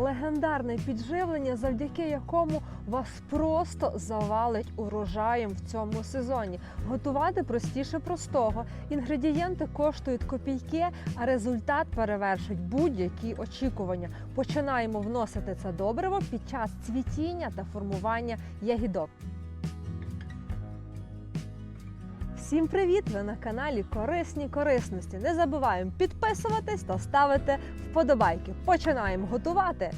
легендарне підживлення, завдяки якому вас просто завалить урожаєм в цьому сезоні. Готувати простіше простого. Інгредієнти коштують копійки, а результат перевершить будь-які очікування. Починаємо вносити це добриво під час цвітіння та формування ягідок. Всім привіт! Ви на каналі Корисні Корисності. Не забуваємо підписуватись та ставити вподобайки. Починаємо готувати.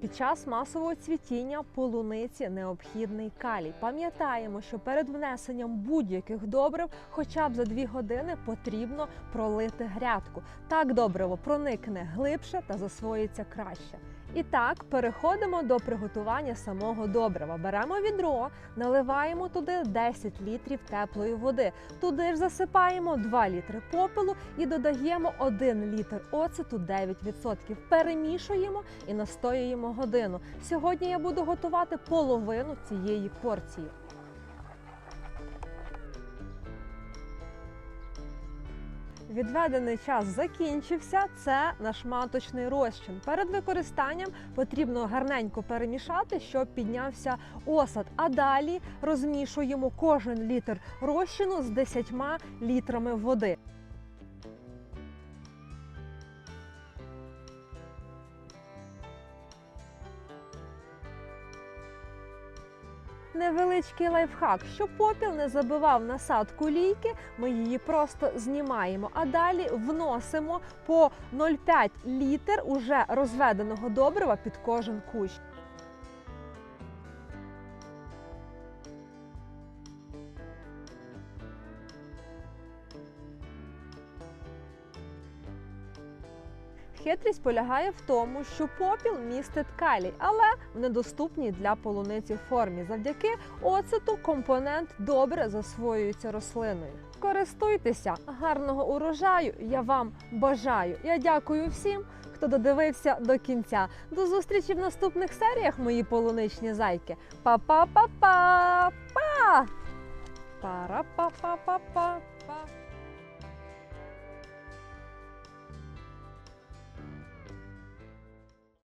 Під час масового цвітіння полуниці необхідний калій. Пам'ятаємо, що перед внесенням будь-яких добрив хоча б за 2 години потрібно пролити грядку. Так добриво проникне глибше та засвоїться краще. І так, переходимо до приготування самого добрива. Беремо відро, наливаємо туди 10 літрів теплої води. Туди ж засипаємо 2 літри попелу і додаємо 1 літр оцету 9%. Перемішуємо і настоюємо годину. Сьогодні я буду готувати половину цієї порції. Відведений час закінчився. Це наш маточний розчин. Перед використанням потрібно гарненько перемішати, щоб піднявся осад. А далі розмішуємо кожен літр розчину з 10 літрами води. Невеличкий лайфхак, щоб попіл не забивав насадку лійки, ми її просто знімаємо, а далі вносимо по 0,5 літр уже розведеного добрива під кожен кущ. Хитрість полягає в тому, що попіл містить калій, але в недоступній для полуниці формі. Завдяки оцету компонент добре засвоюється рослиною. Користуйтеся гарного урожаю. Я вам бажаю. Я дякую всім, хто додивився до кінця. До зустрічі в наступних серіях, мої полуничні зайки. Па-па-па-па! Па! Пара-па-па-па-па! Па!